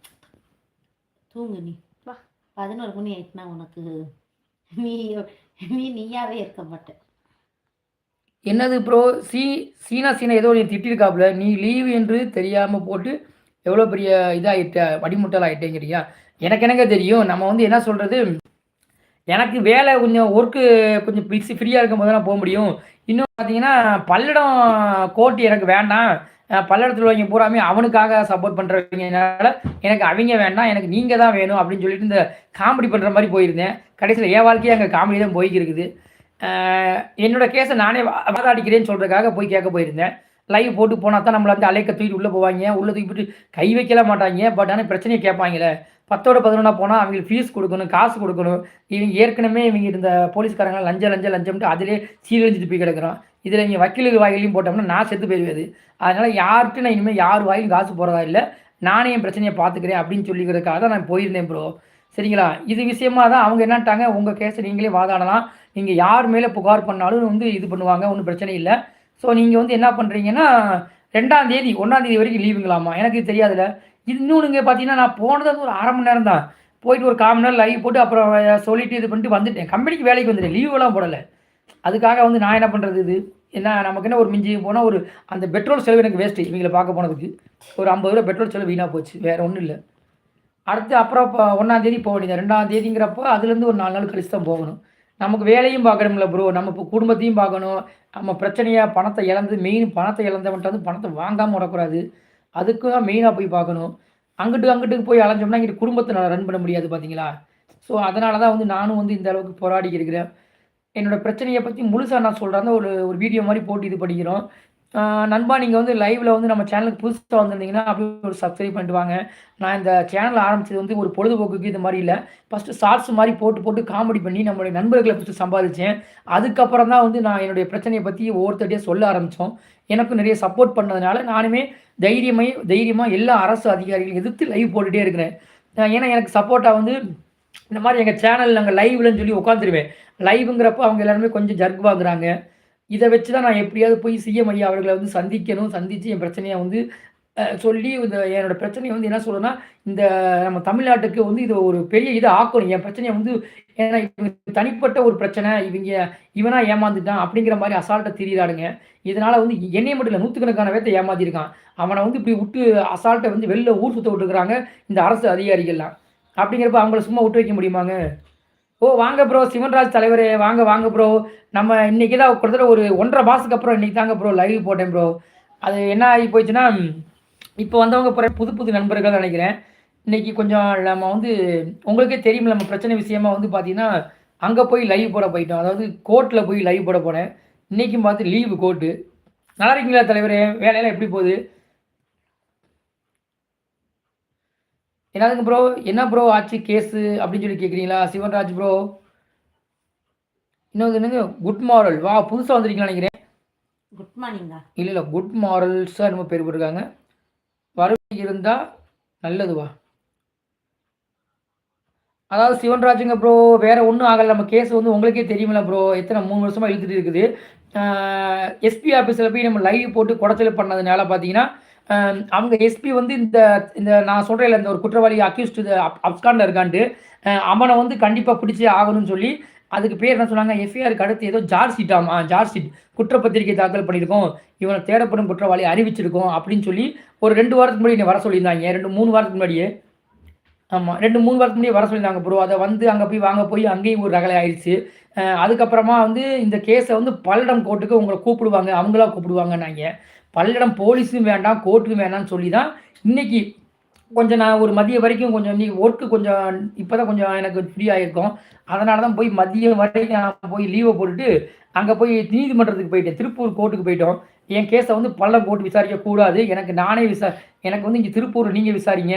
தூங்கு நீ. வா. பதினோரு மணி ஆயிட்டுனா உனக்கு நீ நீ நீயாவே இருக்க மாட்ட. என்னது ப்ரோ சீ சீனா சீனா ஏதோ நீ திட்டிருக்காப்புல நீ லீவ் என்று தெரியாம போட்டு எவ்வளோ பெரிய இதாகிட்ட வடிமுட்டல் ஆகிட்டேங்கிறியா எனக்கு என்னங்க தெரியும்? நம்ம வந்து என்ன சொல்கிறது எனக்கு வேலை கொஞ்சம் ஒர்க்கு கொஞ்சம் பிஸி ஃப்ரீயாக இருக்கும் போது தான் போக முடியும். இன்னும் பார்த்தீங்கன்னா பல்லடம் கோட்டு எனக்கு வேண்டாம். பல்லடத்தில் உள்ளவங்க பூராமே அவனுக்காக சப்போர்ட் பண்ணுறவங்கனால எனக்கு அவங்க வேண்டாம் எனக்கு நீங்கள் தான் வேணும் அப்படின்னு சொல்லிட்டு இந்த காமெடி பண்ணுற மாதிரி போயிருந்தேன். கடைசியில் என் வாழ்க்கையே அங்கே காமெடி தான் போய்க்கு இருக்குது என்னோட கேஸை நானே வாதாடிக்கிறேன்னு சொல்கிறதுக்காக போய் கேட்க போயிருந்தேன். லைவ் போட்டு போனால் தான் நம்மளை வந்து அலைக்க தூக்கிட்டு உள்ளே போவாங்க. உள்ளே தூக்கிட்டு கை வைக்கல மாட்டாங்க. பட் ஆனால் பிரச்சனையை கேட்பாங்களே பத்தோட பதினொன்றா போனால் அவங்களுக்கு ஃபீஸ் கொடுக்கணும் காசு கொடுக்கணும். இவங்க ஏற்கனவே இவங்க இருந்த போலீஸ்காரங்க லஞ்சம் லஞ்சம் லஞ்சம்ட்டு அதிலே சீரழிஞ்சிட்டு போய் கிடக்குறோம். இதில் இங்கே வக்கீலுக்கு வாயிலையும் போட்டோம்னா நான் செத்து போயிடுவது அதனால் யார்கிட்ட நான் இனிமேல் யார் வாயிலும் காசு போகிறதா இல்லை. நானே என் பிரச்சனையை பார்த்துக்கிறேன் அப்படின்னு சொல்லிக்கிறதுக்காக தான் நான் போயிருந்தேன் ப்ரோ சரிங்களா? இது விஷயமா தான் அவங்க என்னட்டாங்க உங்கள் கேஸை நீங்களே வாதாடலாம். நீங்கள் யார் மேலே புகார் பண்ணாலும் வந்து இது பண்ணுவாங்க ஒன்றும் பிரச்சனை இல்லை. ஸோ நீங்கள் வந்து என்ன பண்ணுறீங்கன்னா ரெண்டாம் தேதி ஒன்றாம் தேதி வரைக்கும் லீவுங்களாமா எனக்கு இது தெரியாதுல்ல இன்னொன்றுங்க பார்த்தீங்கன்னா நான் போனது வந்து ஒரு அரை மணி நேரம் தான். போயிட்டு ஒரு கால் நேரம் லைவ் போட்டு அப்புறம் சொல்லிட்டு இது பண்ணிட்டு வந்துட்டேன். கம்பெனிக்கு வேலைக்கு வந்துட்டேன். லீவெல்லாம் போடலை. அதுக்காக வந்து நான் என்ன பண்ணுறது இது? என்ன நமக்கு என்ன ஒரு மிஞ்சி போனால் ஒரு அந்த பெட்ரோல் செலவு எனக்கு வேஸ்ட்டு இவங்களை பார்க்க போனதுக்கு. ஒரு ஐம்பது ரூபா பெட்ரோல் செலவு வீணாக போச்சு. வேறு ஒன்றும் இல்லை. அடுத்து அப்புறம் இப்போ ஒன்றாந்தேதி போக வேண்டியது ரெண்டாம் தேதிங்கிறப்போ அதுலேருந்து ஒரு நாலு நாள் கழிச்சு தான் போகணும். நமக்கு வேலையும் பார்க்கணும்ல ப்ரோ நம்ம இப்போ குடும்பத்தையும் பார்க்கணும். நம்ம பிரச்சனையாக பணத்தை இழந்து மெயின் பணத்தை இழந்தவன்ட்டு வந்து பணத்தை வாங்காமல் விடக்கூடாது. அதுக்கு தான் மெயினாக போய் பார்க்கணும். அங்கிட்டு அங்கிட்டு போய் அலைஞ்சோம்னா இங்கிட்டு குடும்பத்தை ரன் பண்ண முடியாது பார்த்தீங்களா ஸோ அதனால தான் வந்து நானும் வந்து இந்த அளவுக்கு போராடி இருக்கிறேன். என்னோட பிரச்சனையை பற்றி முழுசாக நான் சொல்கிறேன் ஒரு ஒரு வீடியோ மாதிரி போட்டு இது பண்ணிக்கிறோம். நண்பா நீங்கள் வந்து லைவில் வந்து நம்ம சேனலுக்கு புதுசாக வந்திருந்தீங்கன்னா அப்படியே ஒரு சப்ஸ்கிரைப் பண்ணிட்டு வாங்க. நான் இந்த சேனல் ஆரம்பித்தது வந்து ஒரு பொழுதுபோக்குக்கு இது மாதிரி இல்லை. ஃபஸ்ட்டு ஷார்ட்ஸ் மாதிரி போட்டு போட்டு காமெடி பண்ணி நம்மளுடைய நண்பர்களை ஃபஸ்ட்டு சம்பாதிச்சேன். அதுக்கப்புறம் தான் வந்து நான் என்னுடைய பிரச்சனையை பற்றி ஒவ்வொருத்தட்டையும் சொல்ல ஆரம்பித்தோம் எனக்கும் நிறைய சப்போர்ட் பண்ணதுனால நானுமே தைரியமாக தைரியமாக எல்லா அரசு அதிகாரிகளையும் எதிர்த்து லைவ் போட்டுகிட்டே இருக்கிறேன். ஏன்னா எனக்கு சப்போர்ட்டாக வந்து இந்த மாதிரி எங்கள் சேனல் நாங்கள் லைவ்லன்னு சொல்லி உட்காந்துருவேன் லைவுங்கிறப்ப அவங்க எல்லாருமே கொஞ்சம் ஜர்க் வாங்குறாங்க. இதை வச்சு தான் நான் எப்படியாவது போய் சிஎம் ஐயா அவர்களை வந்து சந்திக்கணும் சந்தித்து என் பிரச்சனையை வந்து சொல்லி இந்த என்னோட பிரச்சனையை வந்து என்ன சொல்றேன்னா இந்த நம்ம தமிழ்நாட்டுக்கு வந்து இது ஒரு பெரிய இதை ஆக்கணும். என் பிரச்சனையை வந்து ஏன்னா இவங்க தனிப்பட்ட ஒரு பிரச்சனை இவங்க இவனா ஏமாந்துட்டான் அப்படிங்கிற மாதிரி அசால்ட்டை திரியிறானுங்க இதனால வந்து என்னைய மட்டும் இல்லை நூற்றுக்கணக்கான பேர்த்த ஏமாத்திருக்கான். அவனை வந்து இப்படி விட்டு அசால்ட்டை வந்து வெளில ஊர் சுத்த விட்டுருக்குறாங்க இந்த அரசு அதிகாரிகள்லாம். அப்படிங்கிறப்ப அவங்கள சும்மா விட்டு வைக்க முடியுமாங்க? ஓ வாங்க ப்ரோ சிவன்ராஜ் தலைவரே வாங்க வாங்க ப்ரோ நம்ம இன்னைக்கு தான் கிட்டத்தட்ட ஒரு ஒன்றரை மாதத்துக்கு அப்புறம் இன்னைக்கு தாங்க ப்ரோ லைவ் போட்டேன் ப்ரோ அது என்ன ஆகி போயிடுச்சுன்னா இப்போ வந்தவங்க பிற புது புது நண்பர்கள் நினைக்கிறேன். இன்னைக்கு கொஞ்சம் நம்ம வந்து உங்களுக்கே தெரியும் நம்ம பிரச்சனை விஷயமா வந்து பார்த்தீங்கன்னா அங்கே போய் லைவ் போட போயிட்டோம். அதாவது கோர்ட்டில் போய் லைவ் போட போனேன். இன்றைக்கும் பார்த்து லீவு கோர்ட்டு நல்லா இருக்கீங்களா தலைவரே? வேலையெல்லாம் எப்படி போகுது? என்னதுங்க ப்ரோ என்ன ப்ரோ ஆச்சு கேஸு அப்படின்னு சொல்லி கேட்குறீங்களா சிவன்ராஜ் ப்ரோ இன்னொரு என்னங்க? குட் மாரல் வா புதுசாக வந்திருக்கீங்களா நினைக்கிறேன். குட் மார்னிங்கா இல்லை இல்லை. குட் மாரல்ஸாக என்னமோ பேர் போட்டிருக்காங்க. வறுமை இருந்தால் நல்லதுவா அதாவது சிவன்ராஜுங்க ப்ரோ வேற ஒன்றும் ஆகலை. நம்ம கேஸ் வந்து உங்களுக்கே தெரியுமில்ல ப்ரோ எத்தனை மூணு வருஷமாக இழுத்துட்டு இருக்குது. எஸ்பி ஆஃபீஸில் போய் நம்ம லைவ் போட்டு குடைச்சல் பண்ணதுனால பார்த்தீங்கன்னா அவங்க எஸ்பி வந்து இந்த இந்த நான் சொல்கிறேன் இந்த ஒரு குற்றவாளி அக்யூஸ்டு அப்கானில் இருக்காண்டு அவனை வந்து கண்டிப்பாக பிடிச்சே ஆகணும்னு சொல்லி அதுக்கு பேர் என்ன சொன்னாங்க? எஃப்ஐஆருக்கு அடுத்து ஏதோ ஜார்ஜ் ஆமா ஜார்ஜ் ஷீட் குற்றப்பத்திரிகை தாக்கல் பண்ணியிருக்கோம் இவனை தேடப்படும் குற்றவாளி அறிவிச்சிருக்கோம் அப்படின்னு சொல்லி ஒரு ரெண்டு வாரத்துக்கு முன்னாடி என்னை வர சொல்லியிருந்தாங்க. ரெண்டு மூணு வாரத்துக்கு முன்னாடியே. ஆமாம் ரெண்டு மூணு வாரத்துக்கு முன்னாடி வர சொல்லியிருந்தாங்க ப்ரோ அதை வந்து அங்கே போய் வாங்க போய் அங்கேயும் ஒரு ரகலை ஆயிடுச்சு அதுக்கப்புறமா வந்து இந்த கேஸை வந்து பல்லடம் கோர்ட்டுக்கு உங்களை கூப்பிடுவாங்க அவங்களா கூப்பிடுவாங்கன்னாங்க. பல்லடம் போலீஸும் வேண்டாம் கோர்ட்டுக்கும் வேண்டாம்னு சொல்லி தான் இன்னைக்கு கொஞ்சம் நான் ஒரு மதியம் வரைக்கும் கொஞ்சம் இன்றைக்கி ஒர்க்கு கொஞ்சம் இப்போ தான் கொஞ்சம் எனக்கு ஃப்ரீ ஆகிருக்கும் அதனால தான் போய் மதியம் வரைக்கும் நான் போய் லீவை போட்டுட்டு அங்கே போய் நீதிமன்றத்துக்கு போயிட்டேன். திருப்பூர் கோர்ட்டுக்கு போயிட்டோம். என் கேஸை வந்து பல்லம் போட்டு விசாரிக்க கூடாது. எனக்கு நானே விசா எனக்கு வந்து இங்கே திருப்பூர் நீங்கள் விசாரிங்க.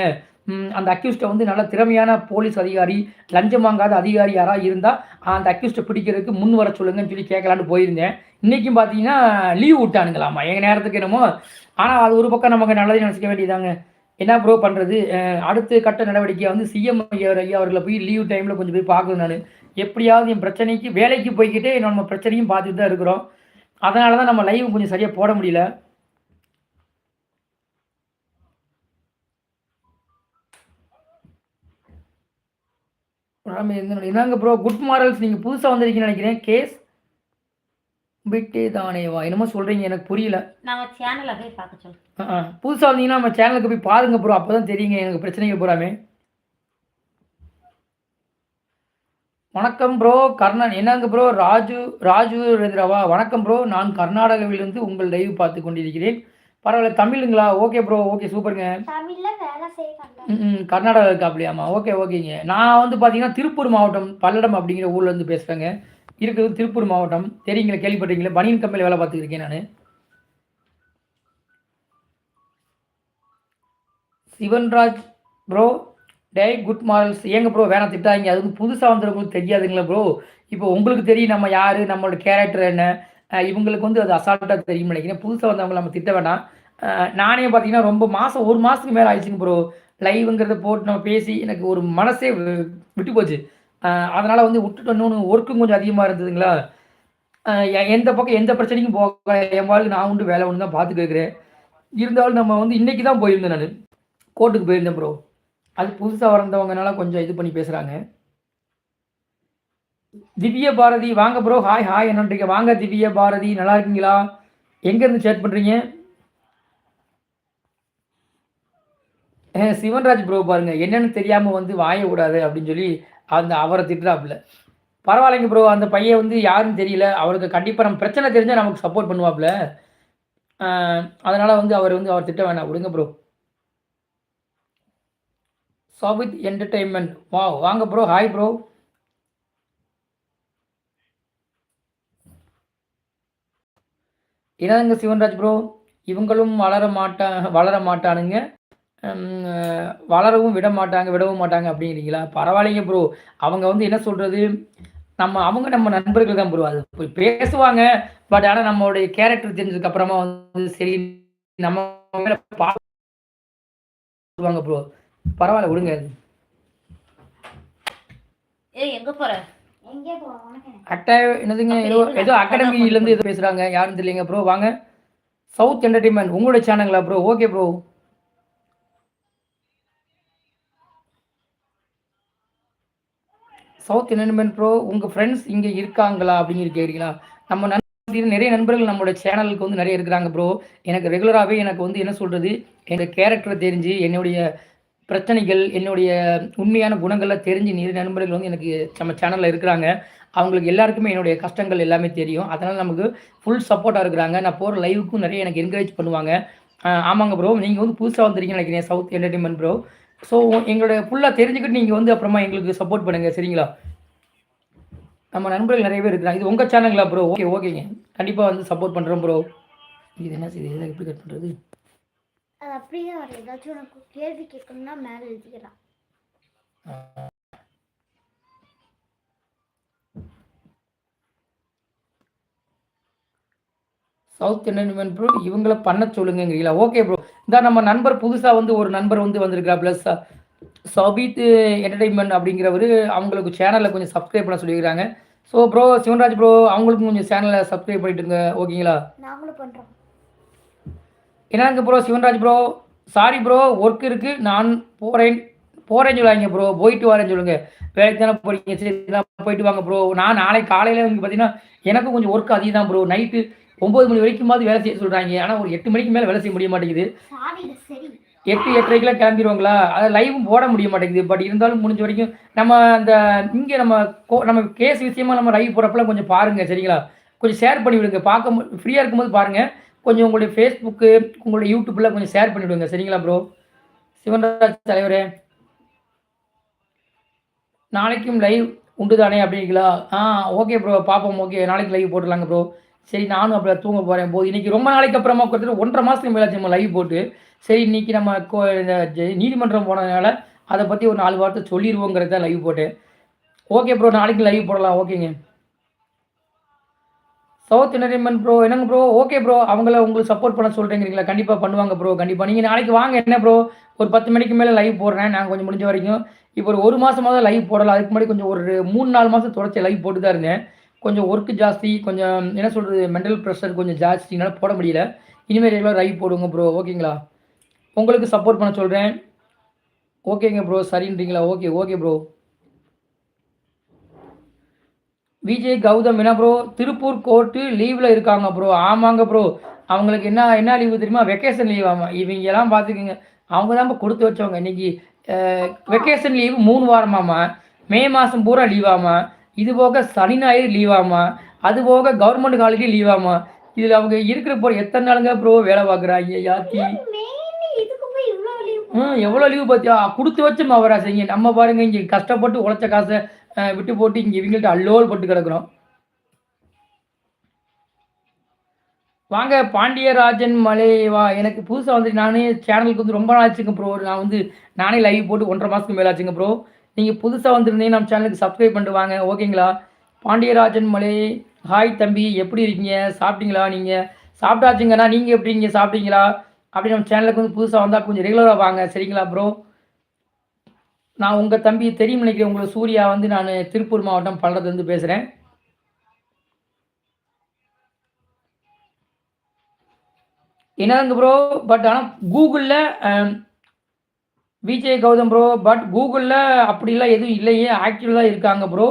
அந்த அக்யூஸ்ட்டை வந்து நல்ல திறமையான போலீஸ் அதிகாரி லஞ்சம் வாங்காத அதிகாரி யாராக இருந்தால் அந்த அக்யூஸ்ட்டை பிடிக்கிறதுக்கு முன் வர சொல்லுங்கன்னு சொல்லி கேட்கலான்னு போயிருந்தேன். இன்றைக்கும் பார்த்தீங்கன்னா லீவ் விட்டானுங்களாமா? எங்கள் நேரத்துக்கு என்னமோ? ஆனால் அது ஒரு பக்கம் நமக்கு நல்லது நினச்சிக்க வேண்டியதாங்க என்ன ப்ரோ பண்ணுறது அடுத்த கட்ட நடவடிக்கையை வந்து சிஎம் ஐயா ஐயா அவர்களை போய் லீவ் டைமில் கொஞ்சம் போய் பார்க்கணும் நான். எப்படியாவது என் பிரச்சனைக்கு வேலைக்கு போய்கிட்டே நம்ம பிரச்சனையும் பார்த்துட்டு தான் இருக்கிறோம். அதனால தான் நம்ம லைவ் கொஞ்சம் சரியாக போட முடியல. என்னங்க ப்ரோ குட் மாரல்ஸ் நீங்கள் புதுசாக வந்திருக்கீங்கன்னு நினைக்கிறேன். கேஸ் பிட்டே தானேவா என்னமோ சொல்கிறீங்க எனக்கு புரியல. நம்ம சேனலை போய் பார்க்க சொல்லு புதுசாக வந்தீங்கன்னா நம்ம சேனலுக்கு போய் பாருங்க ப்ரோ அப்போ தான் தெரியுங்க எனக்கு பிரச்சனைகள் பூராமே. வணக்கம் ப்ரோ கர்ணன். என்னங்க ப்ரோ ராஜு ராஜு ரேந்திராவா? வணக்கம் ப்ரோ நான் கர்நாடகாவிலிருந்து உங்கள் லைவ் பார்த்து கொண்டிருக்கிறேன். பரவாயில்ல தமிழுங்களா? ஓகே ப்ரோ ஓகே சூப்பருங்க ம், கர்நாடகா இருக்கா அப்படியாம்மா? ஓகே ஓகேங்க நான் வந்து பார்த்தீங்கன்னா திருப்பூர் மாவட்டம் பல்லடம் அப்படிங்கிற ஊர்ல இருந்து பேசுகிறேங்க இருக்கிறது திருப்பூர் மாவட்டம். தெரியுங்களா கேள்விப்பட்டீங்களா பனியன் கம்பெனியில் வேலை பார்த்துருக்கேன் நான். சிவன்ராஜ் ப்ரோ டே குட் மாரல்ஸ் ஏங்க ப்ரோ வேணாம் திட்டாதீங்க. அது வந்து புதுசாக வந்தவங்களுக்கு தெரியாதுங்களா ப்ரோ இப்போ உங்களுக்கு தெரியும் நம்ம யார் நம்மளோட கேரக்டர் என்ன? இவங்களுக்கு வந்து அது அசால்ட்டாக தெரியும் நினைக்கிறேன் புதுசாக வந்தவங்க நம்ம திட்ட வேணாம் நானே பார்த்தீங்கன்னா ரொம்ப மாதம் ஒரு மாதத்துக்கு மேலே ஆயிடுச்சுங்க ப்ரோ லைவுங்கிறத போட்டு நம்ம பேசி எனக்கு ஒரு மனசே விட்டு போச்சு. அதனால் வந்து விட்டுட்டு இன்னொன்று ஒர்க்கும் கொஞ்சம் அதிகமாக இருந்ததுங்களா? எ- எந்த பக்கம் எந்த பிரச்சனைக்கும் போக என் வாழ்க்கை நான் உண்டு வேலை ஒன்று தான் பார்த்து கேட்குறேன் இருந்தாலும் நம்ம வந்து இன்றைக்கி தான் போயிருந்தேன் நான். கோர்ட்டுக்கு போயிருந்தேன் ப்ரோ அது புதுசாக வந்தவங்கனால கொஞ்சம் இது பண்ணி பேசுகிறாங்க திவ்ய பாரதி வாங்க ப்ரோ ஹாய் ஹாய் என்னன்றீங்க. வாங்க திவ்ய பாரதி. நல்லா இருக்கீங்களா? எங்கேருந்து சேட் பண்ணுறீங்க சிவன்ராஜ் ப்ரோ பாருங்க. என்னன்னு தெரியாமல் வந்து வாய விடாது அப்படின்னு சொல்லி அந்த அவரை திட்டுறாப்புல. பரவாயில்லைங்க ப்ரோ அந்த பையன் வந்து யாருன்னு தெரியல. அவருக்கு கண்டிப்பாக நம்ம பிரச்சனை தெரிஞ்சால் நமக்கு சப்போர்ட் பண்ணுவாப்புல. அதனால் வந்து அவர் வந்து அவர் திட்ட வேணாம். விடுங்க ப்ரோ சோபித் என்டர்டெயின்மெண்ட் வா வாங்க ப்ரோ ஹாய் ப்ரோ என்னங்க சிவன்ராஜ் ப்ரோ இவங்களும் வளர மாட்டா வளர மாட்டானுங்க. வளரவும் விட மாட்டாங்க விடவும் மாட்டாங்க அப்படிங்கிறீங்களா? பரவாயில்லைங்க ப்ரோ அவங்க வந்து என்ன சொல்றது? நம்ம அவங்க நம்ம நண்பர்கள் தான் ப்ரோ அது போய் பேசுவாங்க பட் ஆனால் நம்மளுடைய கேரக்டர் தெரிஞ்சதுக்கு அப்புறமா வந்து சரி நம்ம மேல பாவாங்க ப்ரோ பரவாயில்ல விடுங்க. ஏய் எங்க போற? அட்டை என்னதுங்க ஏதோ ஏதோ அகாடமிலேருந்து ஏதோ பேசுகிறாங்க யாரும் தெரியலைங்க ப்ரோ வாங்க. சவுத் என்டர்டைன்மெண்ட் உங்களோட சேனலுங்களா bro okay bro south entertainment bro உங்கள் ஃப்ரெண்ட்ஸ் இங்கே இருக்காங்களா அப்படின்னு கேட்குறீங்களா நம்ம நண்பர்கள் நிறைய நண்பர்கள் நம்மளோட சேனலுக்கு வந்து நிறைய இருக்கிறாங்க ப்ரோ எனக்கு ரெகுலராகவே எனக்கு வந்து என்ன சொல்கிறது எங்கள் கேரக்டரை தெரிஞ்சு என்னுடைய பிரச்சனைகள் என்னுடைய உண்மையான குணங்கள்லாம் தெரிஞ்சு நிறைய நண்பர்கள் வந்து எனக்கு நம்ம சேனலில் இருக்கிறாங்க. அவங்களுக்கு எல்லாருக்குமே என்னுடைய கஷ்டங்கள் எல்லாமே தெரியும். அதனால் நமக்கு ஃபுல் சப்போர்ட்டாக இருக்கிறாங்க. நான் போகிற லைவுக்கும் நிறைய எனக்கு என்கரேஜ் பண்ணுவாங்க. ஆமாங்க ப்ரோ நீங்கள் வந்து புதுசாக வந்துருக்கீங்கன்னு நினைக்கிறேன் சவுத் என்டர்டைன்மெண்ட் ப்ரோ ஸோ எங்களோட ஃபுல்லாக தெரிஞ்சுக்கிட்டு நீங்கள் வந்து அப்புறமா எங்களுக்கு சப்போர்ட் பண்ணுங்கள் சரிங்களா? நம்ம நண்பர்கள் நிறைய பேர் இருக்கிறாங்க. இது உங்கள் சேனலுங்களா ப்ரோ ஓகே ஓகேங்க கண்டிப்பாக வந்து சப்போர்ட் பண்ணுறோம் ப்ரோ இது என்ன செய்யுது எப்படி கட் பண்ணுறது அது அப்படியே ஏதாச்சும் உனக்கு கேள்வி கேட்கணும்னா மேலே எழுதிக்கலாம். சவுத் என்டர்டைன்மெண்ட் ப்ரோ இவங்கள பண்ண சொல்லுங்கங்கிறீங்களா? ஓகே ப்ரோ இந்த நம்ம நண்பர் புதுசாக வந்து ஒரு நண்பர் வந்து வந்திருக்கா ப்ளஸ் சபித் என்டர்டைன்மெண்ட் அப்படிங்கிறவர் அவங்களுக்கு சேனலில் கொஞ்சம் சப்ஸ்கிரைப் பண்ண சொல்லியிருக்காங்க ஸோ ப்ரோ சிவன்ராஜ் ப்ரோ அவங்களுக்கும் கொஞ்சம் சேனலை சப்ஸ்கிரைப் பண்ணிட்டுங்க ஓகேங்களா? நாங்களும் பண்ணுறோம் என்னங்க bro Sivanraj bro sorry bro work இருக்குது நான் போகிறேன் போகிறேன்னு சொல்லாங்க ப்ரோ போயிட்டு வரேன்னு சொல்லுங்கள் வேலைக்கு தானே போகிறீங்க சரி போயிட்டு வாங்க ப்ரோ நான் நாளைக்கு காலையில் வந்து பார்த்தீங்கன்னா எனக்கும் கொஞ்சம் ஒர்க் அதிகம் தான் ப்ரோ நைட்டு ஒம்பது மணி வரைக்குமாவது வேலை செய்ய சொல்கிறாங்க ஆனால் ஒரு எட்டு மணிக்கு மேலே வேலை செய்ய முடிய மாட்டேங்குது. எட்டு எட்டரைக்கெல்லாம் கிளம்பிடுவாங்களா அதை லைவும் போட முடிய மாட்டேங்குது. பட் இருந்தாலும் முடிஞ்ச வரைக்கும் நம்ம அந்த இங்கே நம்ம நம்ம கேஸ் விஷயமா நம்ம லைவ் போகிறப்பெல்லாம் கொஞ்சம் பாருங்கள் சரிங்களா? கொஞ்சம் ஷேர் பண்ணி விடுங்க பார்க்க ஃப்ரீயாக இருக்கும்போது பாருங்கள் கொஞ்சம் உங்களுடைய ஃபேஸ்புக்கு உங்களுடைய யூடியூப்பில் கொஞ்சம் ஷேர் பண்ணி விடுங்க சரிங்களா ப்ரோ சிவன்ராஜ் தலைவரே. நாளைக்கும் லைவ் உண்டு தானே அப்படிங்களா ஆ ஓகே ப்ரோ பார்ப்போம். ஓகே நாளைக்கு லைவ் போட்டுடலாங்க ப்ரோ சரி நானும் அப்படியே தூங்க போகிறேன் போது இன்னைக்கு ரொம்ப நாளைக்கு அப்புறமா கொடுத்துட்டு ஒன்றரை மாதத்துக்கு மேலே நம்ம லைவ் போட்டு. சரி இன்னைக்கு நம்ம கோ இந்த ஜெ- நீதிமன்றம் போனதுனால அதை பற்றி ஒரு நாலு வார்த்தை சொல்லிடுவோங்கிறது தான் லைவ் போட்டேன். ஓகே ப்ரோ நாளைக்கு லைவ் போடலாம். ஓகேங்க சவுத் என்டர்டைன்மெண்ட் ப்ரோ என்னங்க ப்ரோ ஓகே ப்ரோ அவங்கள உங்களுக்கு சப்போர்ட் பண்ண சொல்கிறீங்களா கண்டிப்பாக பண்ணுவாங்க ப்ரோ கண்டிப்பாக நீங்கள் நாளைக்கு வாங்க என்ன ப்ரோ ஒரு பத்து மணிக்கு மேலே லைவ் போடுறேன். நான் கொஞ்சம் முடிஞ்ச வரைக்கும். இப்போ ஒரு ஒரு மாதமாக தான் லைவ் போடலாம். அதுக்கு முன்னாடி கொஞ்சம் ஒரு மூணு நாலு மாதம் தொடர்ச்சி லைவ் போட்டு தான் இருந்தேன். கொஞ்சம் ஒர்க்கு ஜாஸ்தி கொஞ்சம் என்ன சொல்கிறது மென்டல் ப்ரெஷர் கொஞ்சம் ஜாஸ்தினால போட முடியல. இனிமேல் ரெகுலர் ரைவ் போடுங்க ப்ரோ ஓகேங்களா உங்களுக்கு சப்போர்ட் பண்ண சொல்கிறேன் ஓகேங்க bro சரின்றீங்களா? Okay okay bro Vijay Gautham என்ன ப்ரோ திருப்பூர் கோர்ட்டு லீவில் இருக்காங்க ப்ரோ ஆமாங்க ப்ரோ அவங்களுக்கு என்ன என்ன லீவு தெரியுமா? வெக்கேஷன் லீவ் ஆமாம் இவங்கெல்லாம் பார்த்துக்குங்க அவங்க தான் இப்போ கொடுத்து வச்சவங்க. இன்னைக்கு வெக்கேஷன் லீவு மூணு வாரமாமா. மே மாதம் பூரா லீவாமா இது போக சனி ஞாயிறு லீவாமா அது போக கவர்மெண்ட் ஹாலிடே லீவாமா இதில் அவங்க இருக்கிற போகிற எத்தனை நாளுங்க ப்ரோ வேலை பார்க்குறாங்க யாத்தி ம் எவ்வளோ லீவு பார்த்தியா? கொடுத்து வச்சு மவரா செய்யுங்க நம்ம பாருங்க இங்கே கஷ்டப்பட்டு உழைச்ச காசை விட்டு போட்டு இங்கே இவங்கள்ட்ட அல்லோல் பட்டு கிடக்குறோம். வாங்க பாண்டியராஜன் மலை வா. எனக்கு புதுசாக வந்து நானே சேனலுக்கு வந்து ரொம்ப நாள் ஆச்சுங்க ப்ரோ நான் வந்து நானே லைவ் போட்டு ஒன்றரை மாதத்துக்கு மேலே ஆச்சுங்க ப்ரோ நீங்கள் புதுசாக வந்திருந்தீங்க நம்ம சேனலுக்கு சப்ஸ்கிரைப் பண்ணிட்டு வாங்க ஓகேங்களா? பாண்டியராஜன் மலை ஹாய் தம்பி எப்படி இருக்கீங்க? சாப்பிட்டீங்களா நீங்கள் சாப்பிட்டாச்சுங்கன்னா நீங்கள் எப்படி இருக்கீங்க? சாப்பிட்டீங்களா? அப்படி நம்ம சேனலுக்கு வந்து புதுசாக வந்தால் கொஞ்சம் ரெகுலராக வாங்க சரிங்களா ப்ரோ நான் உங்கள் தம்பி தெரியும் நினைக்கிறேன் உங்களுக்கு சூர்யா வந்து நான் திருப்பூர் மாவட்டம் பல்லடத்துலேருந்து பேசுகிறேன் என்னதாங்க ப்ரோ பட் ஆனால் கூகுளில் விஜய் கௌதம் ப்ரோ பட் கூகுளில் அப்படிலாம் எதுவும் இல்லையே ஆக்டிவ் தான் இருக்காங்க ப்ரோ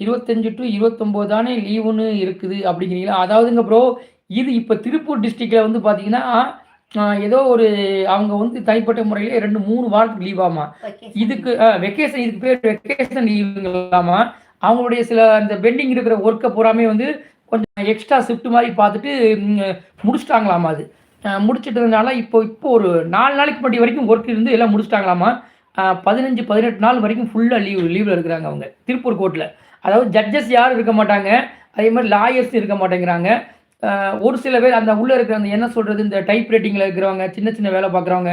இருபத்தஞ்சு டு இருபத்தொம்போது தானே லீவுன்னு இருக்குது அப்படிங்கிறீங்களா? அதாவதுங்க ப்ரோ இது இப்போ திருப்பூர் டிஸ்ட்ரிக்டில் வந்து பார்த்தீங்கன்னா ஏதோ ஒரு அவங்க வந்து தனிப்பட்ட முறையில் ரெண்டு மூணு வாரத்துக்கு லீவ் ஆமா. இதுக்கு வெக்கேஷன் இதுக்கு பேர் வெக்கேஷன் லீவுங்களாமா அவங்களுடைய சில அந்த பெண்டிங் இருக்கிற ஒர்க்கை பூராமே வந்து கொஞ்சம் எக்ஸ்ட்ரா ஷிஃப்ட் மாதிரி பார்த்துட்டு முடிச்சிட்டாங்களாமா அது. முடிச்சிட்டதுனால இப்போ இப்போ ஒரு நாலு நாளைக்கு முன்னாடி வரைக்கும் ஒர்க் இருந்து எல்லாம் முடிச்சிட்டாங்களாமா? பதினஞ்சு பதினெட்டு நாள் வரைக்கும் ஃபுல்லாக லீவ் லீவில் இருக்கிறாங்க அவங்க திருப்பூர் கோர்ட்டில் அதாவது ஜட்ஜஸ் யாரும் இருக்க மாட்டாங்க அதே மாதிரி லாயர்ஸ் இருக்க மாட்டேங்கிறாங்க. ஒரு சில பேர் அந்த உள்ளே இருக்கிற அந்த என்ன சொல்கிறது இந்த டைப் ரைட்டிங்கில் இருக்கிறவங்க சின்ன சின்ன வேலை பார்க்குறவங்க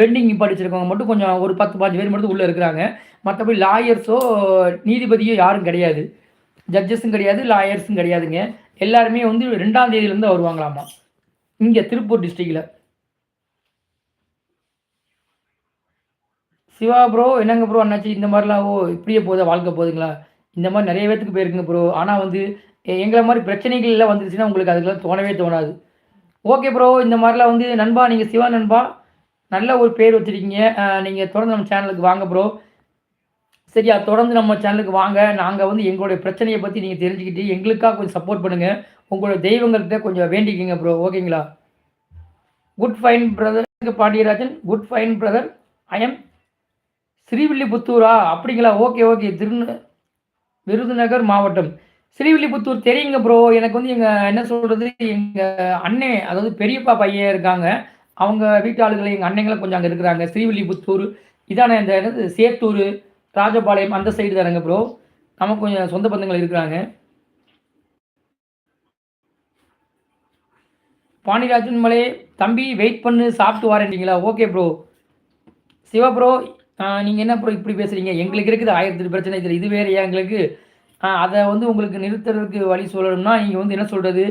பெண்டிங் படிச்சிருக்கவங்க மட்டும் கொஞ்சம் ஒரு பத்து பாஞ்சு பேர் மட்டும் உள்ளே இருக்கிறாங்க. மற்றபடி லாயர்ஸோ நீதிபதியோ யாரும் கிடையாது. ஜட்ஜஸும் கிடையாது லாயர்ஸும் கிடையாதுங்க. எல்லாருமே வந்து ரெண்டாம் தேதியிலேருந்து வருவாங்களாமா? இங்கே திருப்பூர் டிஸ்ட்ரிக்டில் சிவா ப்ரோ என்னங்க ப்ரோ அண்ணாச்சி? இந்த மாதிரிலாம் ஓ இப்படியே போதா வாழ்க்கை போதுங்களா? இந்த மாதிரி நிறைய பேத்துக்கு போயிருக்குங்க ப்ரோ ஆனால் வந்து எங்களை மாதிரி பிரச்சனைகள் எல்லாம் வந்துருச்சுன்னா உங்களுக்கு அதுக்கெல்லாம் தோணவே தோணாது. ஓகே ப்ரோ இந்த மாதிரிலாம் வந்து நண்பா நீங்கள் சிவா நண்பா நல்ல ஒரு பேர் வச்சுருக்கீங்க. நீங்கள் தொடர்ந்து நம்ம சேனலுக்கு வாங்க ப்ரோ சரியா தொடர்ந்து நம்ம சேனலுக்கு வாங்க. நாங்கள் வந்து எங்களுடைய பிரச்சனையை பற்றி நீங்கள் தெரிஞ்சுக்கிட்டு எங்களுக்காக கொஞ்சம் சப்போர்ட் பண்ணுங்கள் உங்களோட தெய்வங்கள்கிட்ட கொஞ்சம் வேண்டிக்கிங்க ப்ரோ ஓகேங்களா? Good fine brother Pandiarajan. Good fine brother I am ஸ்ரீவில்லிபுத்தூரா? அப்படிங்களா? Okay okay. திரு விருதுநகர் மாவட்டம். ஸ்ரீவில்லிபுத்தூர் தெரியுங்க ப்ரோ எனக்கு வந்து எங்கள் என்ன சொல்கிறது எங்கள் அண்ணே அதாவது பெரியப்பா பையன் இருக்காங்க. அவங்க வீட்டு ஆளுகளை எங்கள் அண்ணங்களை கொஞ்சம் அங்கே இருக்கிறாங்க. ஸ்ரீவில்லிபுத்தூர். இதான இந்த என்னது சேத்தூர் ராஜபாளையம் அந்த சைடு தானேங்க ப்ரோ நமக்கு கொஞ்சம் சொந்த பந்தங்கள் இருக்கிறாங்க. பாண்டிராஜன் மலை தம்பி வெயிட் பண்ணு சாப்பிட்டு வரேன்றீங்களா ஓகே ப்ரோ சிவா ப்ரோ நீங்கள் என்ன ப்ரோ இப்படி பேசுகிறீங்க எங்களுக்கு இருக்குது ஆயிரத்தி பிரச்சனை இதில் இது வேறையா எங்களுக்கு? அதை வந்து உங்களுக்கு நிறுத்துறதுக்கு வழி சொல்லணும்னா நீங்கள் வந்து என்ன சொல்கிறது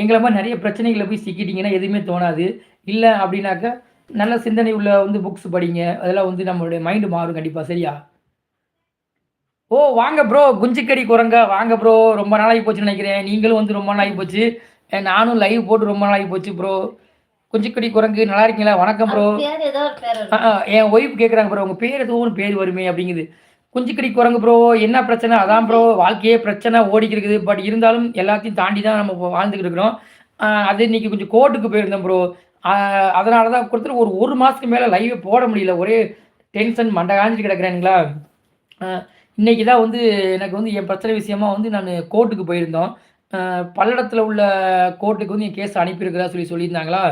எங்களை மாதிரி நிறைய பிரச்சனைகளை போய் சிக்கிட்டீங்கன்னா எதுவுமே தோணாது. இல்லை அப்படின்னாக்கா நல்ல சிந்தனை உள்ள வந்து புக்ஸ் படிங்க. அதெல்லாம் வந்து நம்மளுடைய மைண்டு மாறும் கண்டிப்பாக சரியா? ஓ வாங்க ப்ரோ குஞ்சுக்கடி குரங்க. வாங்க ப்ரோ ரொம்ப நாளாகி போச்சுன்னு நினைக்கிறேன். நீங்களும் வந்து ரொம்ப நாளாகி போச்சு. நானும் லைவ் போட்டு ரொம்ப நாளாகி போச்சு ப்ரோ குஞ்சிக்கடி குரங்கு நல்லா இருக்கீங்களா? வணக்கம் ப்ரோ என் ஒய்ஃப் கேட்குறாங்க ப்ரோ உங்கள் பேர் ஒரு பேர் வருமே அப்படிங்குது. குஞ்சிக்கடி குரங்கு ப்ரோ என்ன பிரச்சனை? அதான் ப்ரோ வாழ்க்கையே பிரச்சனை ஓடிக்கிட்டு இருக்குது பட் இருந்தாலும் எல்லாத்தையும் தாண்டி தான் நம்ம வாழ்ந்துக்கிட்டு இருக்கிறோம். அது இன்னைக்கு கொஞ்சம் கோர்ட்டுக்கு போயிருந்தேன் ப்ரோ அதனால தான் கொடுத்துட்டு ஒரு ஒரு மாதத்துக்கு மேலே லைவே போட முடியல. ஒரே டென்ஷன் மண்டை காஞ்சிட்டு கிடக்குறேனுங்களா இன்னைக்கு தான் வந்து எனக்கு வந்து என் பிரச்சனை விஷயமா வந்து நான் கோர்ட்டுக்கு போயிருந்தோம். பல்லடத்தில் உள்ள கோர்ட்டுக்கு வந்து என் கேஸ் அனுப்பியிருக்கிறதா சொல்லி சொல்லியிருந்தாங்களா?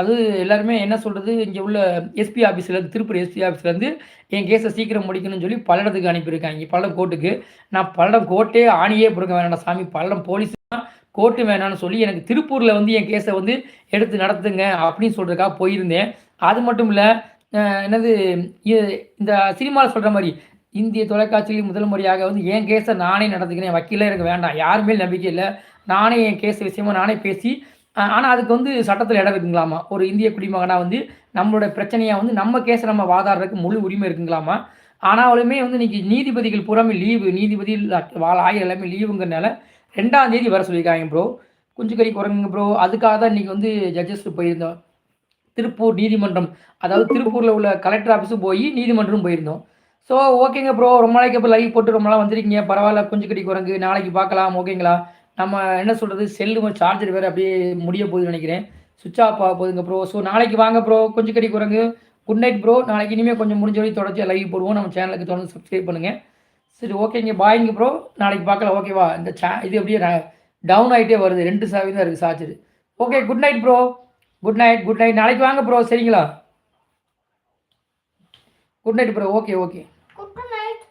அது எல்லாருமே என்ன சொல்கிறது இங்கே உள்ள எஸ்பி ஆஃபீஸ்லேருந்து திருப்பூர் எஸ்பி ஆஃபீஸ்லேருந்து என் கேஸை சீக்கிரம் முடிக்கணும்னு சொல்லி பல்லடத்துக்கு அனுப்பியிருக்காங்க. பல்லடம் கோர்ட்டுக்கு. நான் பல்லடம் கோர்ட்டே ஆணியே பிடிக்க வேணாம் சாமி. பல்லடம் போலீஸ் கோர்ட்டு வேணாம்னு சொல்லி எனக்கு திருப்பூரில் வந்து என் கேஸை வந்து எடுத்து நடத்துங்க அப்படின்னு சொல்கிறதுக்காக போயிருந்தேன். அது மட்டும் இல்லை என்னது இந்த சினிமாவில் சொல்கிற மாதிரி இந்திய தொலைக்காட்சியில் முதல் முறையாக வந்து என் கேஸை நானே நடத்துக்கிறேன் வக்கீலே எனக்கு வேண்டாம். யார் மேல் நம்பிக்கை இல்லை. நானே என் கேஸ் விஷயமா நானே பேசி ஆனால் அதுக்கு வந்து சட்டத்தில் இடம் இருக்குங்களாமா? ஒரு இந்திய குடிமகனாக வந்து நம்மளோட பிரச்சனையை வந்து நம்ம கேஸை நம்ம வாதாடுறதுக்கு முழு உரிமை இருக்குங்களாமா? ஆனாலுமே வந்து இன்றைக்கி நீதிபதிகள் பூராமே லீவு நீதிபதி ஆயிரம் எல்லாமே லீவுங்கிறனால ரெண்டாம் தேதி வர சொல்லியிருக்காங்க ப்ரோ. குஞ்சுக்கறி குரங்குங்க ப்ரோ. அதுக்காக தான் இன்றைக்கி வந்து ஜட்ஜஸ் போயிருந்தோம். திருப்பூர் நீதிமன்றம் அதாவது திருப்பூரில் உள்ள கலெக்டர் ஆஃபீஸும் போய் நீதிமன்றம் போயிருந்தோம். ஸோ ஓகேங்க ப்ரோ ரொம்ப நாளைக்கு அப்புறம் லைவ் போட்டு ரொம்ப நாள் வந்திருக்கீங்க. பரவாயில்ல. குஞ்சுக்கடி குரங்கு. நாளைக்கு பார்க்கலாம். ஓகேங்களா நம்ம என்ன சொல்கிறது செல்லு சார்ஜர் வேறு அப்படியே முடிய போகுதுன்னு நினைக்கிறேன். சுவிட்ச் ஆஃப் ஆக போகுதுங்க ப்ரோ ஸோ நாளைக்கு வாங்க ப்ரோ குஞ்சுக்கடி குரங்கு. குட் நைட் ப்ரோ நாளைக்கு இனிமேல் கொஞ்சம் முடிஞ்ச வரைக்கும் தொடர்ச்சியாக லைவ் போடுவோம். நம்ம சேனலுக்கு தொடர்ந்து சப்ஸ்கிரைப் பண்ணுங்கள் சரி ஓகேங்க பாய்ங்க ப்ரோ நாளைக்கு பார்க்கலாம். ஓகேவா இந்த சே இது அப்படியே டவுன் ஆகிட்டே வருது. ரெண்டு சாவியும் தான் இருக்குது charger. Okay good night bro good night good night நாளைக்கு வாங்க ப்ரோ சரிங்களா? Good night bro okay okay good night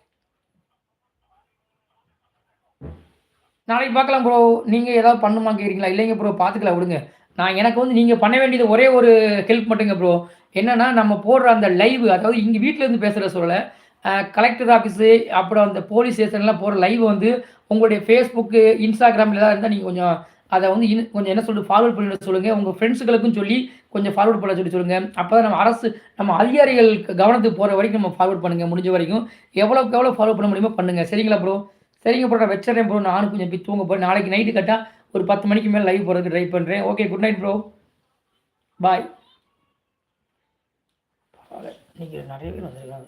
நாளைக்கு பார்க்கலாம் ப்ரோ நீங்கள் ஏதாவது பண்ணுமா கேட்குறீங்களா இல்லைங்க ப்ரோ பார்த்துக்கலாம் விடுங்க. நான் எனக்கு வந்து நீங்கள் பண்ண வேண்டியது ஒரே ஒரு ஹெல்ப் மட்டுங்க ப்ரோ என்னென்னா நம்ம போடுற அந்த லைவ் அதாவது இங்கே வீட்டிலேருந்து பேசுகிற சூழலை கலெக்டர் ஆஃபீஸு அப்புறம் அந்த போலீஸ் ஸ்டேஷன்லாம் போகிற லைவ் வந்து உங்களுடைய ஃபேஸ்புக்கு இன்ஸ்டாகிராமில் ஏதாவது இருந்தால் நீங்கள் கொஞ்சம் அதை வந்து இன் கொஞ்சம் என்ன சொல்லிட்டு ஃபார்வர்ட் பண்ணிட சொல்லுங்கள் உங்கள் ஃப்ரெண்ட்ஸுகளுக்கும் சொல்லி கொஞ்சம் ஃபார்வர்ட் பண்ண சொல்லி சொல்லுங்கள் அப்போ தான் நம்ம அரசு நம்ம அதிகாரிகள் கவனத்துக்கு போகிற வரைக்கும் நம்ம ஃபார்வர்ட் பண்ணுங்கள் முடிஞ்ச வரைக்கும் எவ்வளோக்கு எவ்வளோ ஃபாலோ பண்ண முடியுமோ பண்ணுங்கள் சரிங்களா ப்ரோ சரிங்க ப்ரோ நான் வச்சிடறேன் ப்ரோ நானும் கொஞ்சம் போய் தூங்க போகிறேன் நாளைக்கு நைட்டு கரெக்டாக ஒரு பத்து மணிக்கு மேலே லைவ் போகிறதுக்கு ட்ரை பண்ணுறேன் okay good night bro bye நீங்கள் நிறைய பேர் வந்திருக்காங்க.